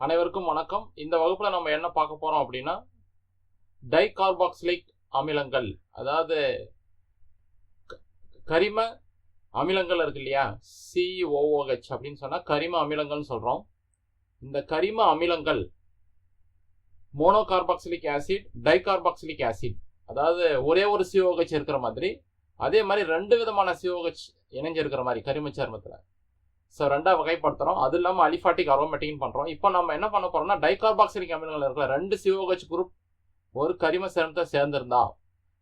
அனைவருக்கும் வணக்கம். இந்த வகுப்பில் நம்ம என்ன பார்க்க போறோம் அப்படின்னா டைகார்பாக்சிலிக் அமிலங்கள். அதாவது கரிம அமிலங்கள் இருக்கு இல்லையா? சிஓஓஹெச் அப்படின்னு சொன்னா கரிம அமிலங்கள்னு சொல்றோம். இந்த கரிம அமிலங்கள் மோனோகார்பாக்சிலிக் ஆசிட் டைகார்பாக்சிலிக் ஆசிட் அதாவது ஒரே ஒரு சிஓஹெச் இருக்கிற மாதிரி அதே மாதிரி ரெண்டு விதமான சிஓஹெச் இணைஞ்சிருக்கிற மாதிரி கரிம சர்மத்தில். ஸோ ரெண்டாக வகைப்படுத்துகிறோம் அது இல்லாமல் அலிஃபாட்டிக் அரோமேட்டிக்னு பண்ணுறோம் இப்போ நம்ம என்ன பண்ண போகிறோம்னா டைகார்பாக்சிலிக் அமிலங்கள் இருக்கிற ரெண்டு சிஓஹெச் குரூப் ஒரு கரிம சேர்மத்தை சேர்ந்திருந்தா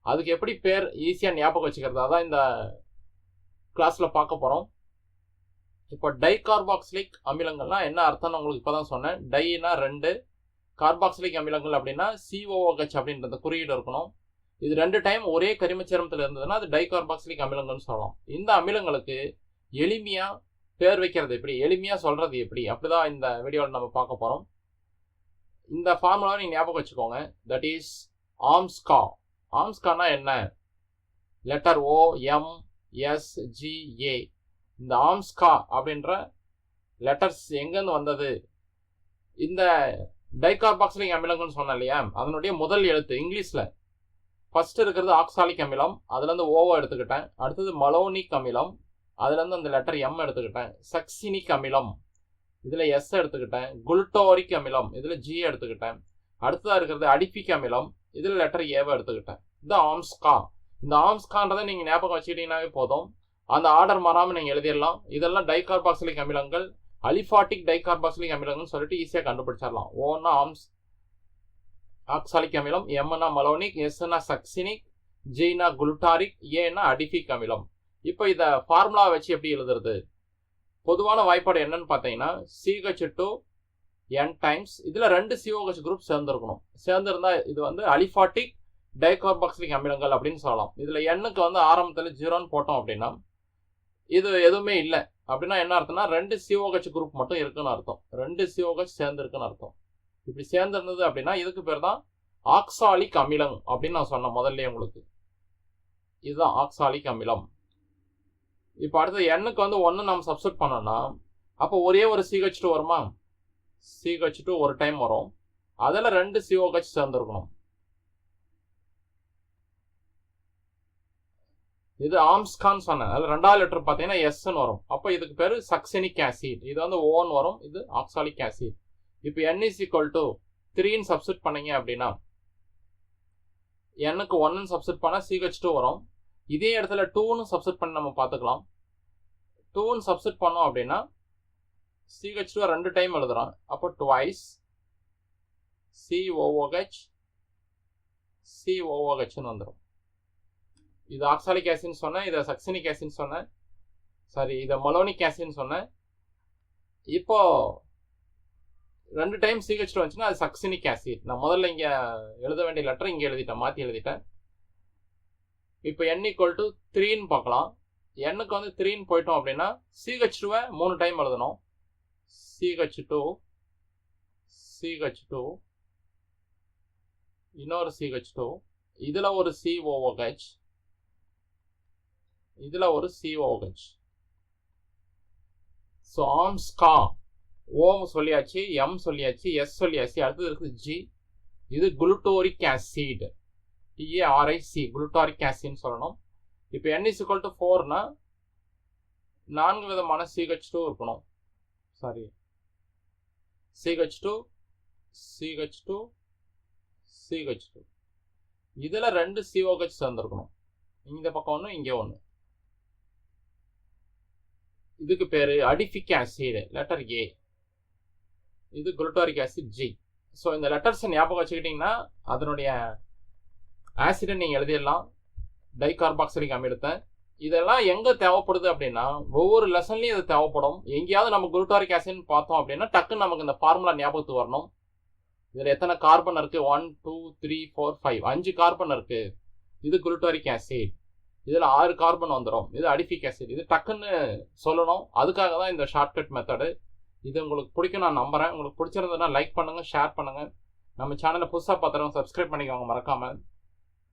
அதுக்கு எப்படி பேர் ஈஸியாக ஞாபகம் வச்சுக்கிறதா? தான் இந்த கிளாஸில் பார்க்க போகிறோம் இப்போ டைகார்பாக்சிலிக் அமிலங்கள்னா என்ன அர்த்தம்னு உங்களுக்கு இப்பதான் சொன்னேன். டைனா ரெண்டு கார்பாக்சிலிக் அமிலங்கள் அப்படின்னா சிஓஓஹெச் அப்படின்ற குறியீடு இருக்கணும். இது ரெண்டு டைம் ஒரே கரிமச்சரமத்தில் இருந்ததுன்னா அது டைகார்பாக்சிலிக் அமிலங்கள்னு சொல்லலாம். இந்த அமிலங்களுக்கு எளிமையாக பேர் வைக்கிறது எப்படி? எளிமையாக சொல்கிறது எப்படி? அப்படி தான் இந்த வீடியோவில் நம்ம பார்க்க போகிறோம் இந்த ஃபார்முலாவை நீங்கள் ஞாபகம் வச்சுக்கோங்க. தட் இஸ் ஆம்ஸ்கா ஆம்ஸ்கானா என்ன? Letter O M S G A இந்த ஆம்ஸ்கா அப்படின்ற லெட்டர்ஸ் எங்கேருந்து வந்தது? இந்த டைகார்பாக்சிலிக் அமிலங்கள்னு சொன்னேன் இல்லையா? அதனுடைய முதல் எழுத்து இங்கிலீஷில். ஃபஸ்ட்டு இருக்கிறது ஆக்சாலிக் அமிலம். அதுலேருந்து ஓவோ எடுத்துக்கிட்டேன். அடுத்தது மலோனிக் அமிலம். அதுலேருந்து அந்த லெட்டர் எம் எடுத்துக்கிட்டேன். சக்சினிக் அமிலம் இதில் எஸ் எடுத்துக்கிட்டேன். குல்டோரிக் அமிலம் இதில் ஜி எடுத்துக்கிட்டேன். அடுத்ததாக இருக்கிறது அடிப்பிக் அமிலம் இதில் லெட்டர் ஏவை எடுத்துக்கிட்டேன். இது ஆம்ஸ்கா இந்த ஆம்ஸ்கான்றதை நீங்கள் ஞாபகம் வச்சுக்கிட்டீங்கன்னாவே போதும். அந்த ஆர்டர் மாறாமல் நீங்கள் எழுதிடலாம். இதெல்லாம் டைகார்பாக்சிலிக் அமிலங்கள் அலிஃபாட்டிக் டைகார்பாக்சிலிக் அமிலங்கள்னு சொல்லிட்டு ஈஸியாக கண்டுபிடிச்சிடலாம். ஓன்னா ஆம்ஸ் ஆக்சாலிக் அமிலம் எம்னா மலோனிக் எஸ்னா சக்சினிக் ஜினா குல்டாரிக் ஏன்னா அடிஃபிக் அமிலம் இப்போ இதை ஃபார்முலா வச்சு எப்படி எழுதுறது? பொதுவான வாய்ப்பாடு என்னன்னு பார்த்தீங்கன்னா சிஹெச் டூ என் டைம்ஸ் இதில் ரெண்டு சிஓஹெச் குரூப் சேர்ந்துருக்கணும். சேர்ந்துருந்தா இது வந்து அலிஃபாட்டிக் டைகார்பாக்சிலிக் அமிலங்கள் அப்படின்னு சொல்லலாம். இதில் எண்ணுக்கு வந்து ஆரம்பத்தில் ஜீரோன்னு போட்டோம் அப்படின்னா இது எதுவுமே இல்லை. அப்படின்னா என்ன அர்த்தம்னா ரெண்டு சிஓஹெச் குரூப் மட்டும் இருக்குன்னு அர்த்தம். ரெண்டு சிஓஹெச் சேர்ந்துருக்குன்னு அர்த்தம். இப்படி சேர்ந்துருந்தது அப்படின்னா இதுக்கு பேர் தான் ஆக்சாலிக் அமிலம் அப்படின்னு நான் சொன்னேன் முதல்ல உங்களுக்கு. இதுதான் ஆக்சாலிக் அமிலம். இப்போ அடுத்த எண்ணுக்கு வந்து ஒன்று நம்ம சப்ஸ்டிட் பண்ணோம்னா அப்போ ஒரே ஒரு சிஹெச் டூ வருமா? சிஹெச் டூ ஒரு டைம் வரும். அதில் ரெண்டு சிஓஹெச் சேர்ந்துருக்கணும். இது ஆம்ஸ்கான் சொன்னேன். அதில் ரெண்டாவது லெட்டர் பார்த்தீங்கன்னா எஸ்ன்னு வரும். அப்போ இதுக்கு பேர் சக்சனிக் ஆசிட் இது வந்து ஓன் வரும். இது ஆக்சாலிக் ஆசிட் இப்போ என் இஸ் ஈக்குவல் டு த்ரீன்னு சப்ஸ்டிட் பண்ணீங்க அப்படின்னா எண்ணுக்கு ஒன்னு சப்ஸ்டிட் பண்ணால் சிஹெச் டூ வரும். இதே இடத்துல டூன்னு சப்செட் பண்ணி நம்ம பார்த்துக்கலாம். டூன்னு சப்செட் பண்ணோம் அப்படின்னா சிஹெச் டூ ரெண்டு டைம் எழுதுகிறோம் அப்போ டுவைஸ் சிஓஓஹெச் சிஓஓஹெச்னு வந்துடும் இது ஆக்சாலிக் ஆசின்னு சொன்னேன் இதை சக்சினிக் ஆசின்னு சொன்னேன். சாரி இதை மொலோனிக் ஆசின்னு சொன்னேன். இப்போ ரெண்டு டைம் சிஹெச் டூ வந்துச்சுன்னா அது சக்சினிக் ஆசிட் நான் முதல்ல இங்கே எழுத வேண்டிய லெட்டர் இங்கே எழுதிட்டேன் மாற்றி எழுதிட்டேன். இப்போ என் ஈக்குவல் டு த்ரீன்னு பார்க்கலாம். எண்ணுக்கு வந்து த்ரீன்னு போயிட்டோம் அப்படின்னா சிஹெச் டூவை மூணு டைம் எழுதணும். சிஹெச் டூ சிஹெச் டூ இன்னொரு சிஹெச் டூ இதில் ஒரு சிஓஓஹெச் இதில் ஒரு சிஓஹெச் ஸோ ஆம்ஸ்கா ஓம் சொல்லியாச்சு எம் சொல்லியாச்சு எஸ் சொல்லியாச்சு அடுத்தது இருக்குது ஜி இது குளுட்டோரிக் ஆசிட் டிஏஆர்ஐசி குளுட்டாரிக் ஆசின்னு சொல்லணும். இப்போ என் இஸ் ஈக்குவல் டு ஃபோர்னா நான்கு விதமான சிஹெச் டூ இருக்கணும். Sorry CH two CH two CH two இதில் ரெண்டு சிஓஹெச் சேர்ந்துருக்கணும். இந்த பக்கம் ஒன்று இங்கே ஒன்று இதுக்கு பேர் அடிஃபிக் ஆசிட் லெட்டர் ஏ இது குளுட்டாரிக் ஆசிட் ஜி ஸோ இந்த லெட்டர்ஸை ஞாபகம் வச்சுக்கிட்டிங்கன்னா அதனுடைய ஆசிடன் நீங்கள் எழுதிடலாம் டைகார்பாக்சிலிக் அமிலத்தை இதெல்லாம் எங்கே தேவைப்படுது அப்படின்னா ஒவ்வொரு லெசன்லையும் இது தேவைப்படும். எங்கேயாவது நம்ம குளுட்டாரிக் ஆசிட்னு பார்த்தோம் அப்படின்னா டக்குன்னு நமக்கு இந்த ஃபார்முலா ஞாபகத்துக்கு வரணும். இதில் எத்தனை கார்பன் இருக்குது one two three four five அஞ்சு கார்பன் இருக்குது இது குளுட்டாரிக் ஆசிட் இதில் ஆறு கார்பன் வந்துடும் இது அடிஃபிக் ஆசிட் இது டக்குன்னு சொல்லணும். அதுக்காக தான் இந்த ஷார்ட்கட் மெத்தடு இது உங்களுக்கு பிடிக்கும் நான் நம்புகிறேன் உங்களுக்கு பிடிச்சிருந்ததுன்னா லைக் பண்ணுங்கள் ஷேர் பண்ணுங்கள் நம்ம சேனலை புதுசாக பார்த்துருவோம் சப்ஸ்கிரைப் பண்ணிக்கோங்க மறக்காமல்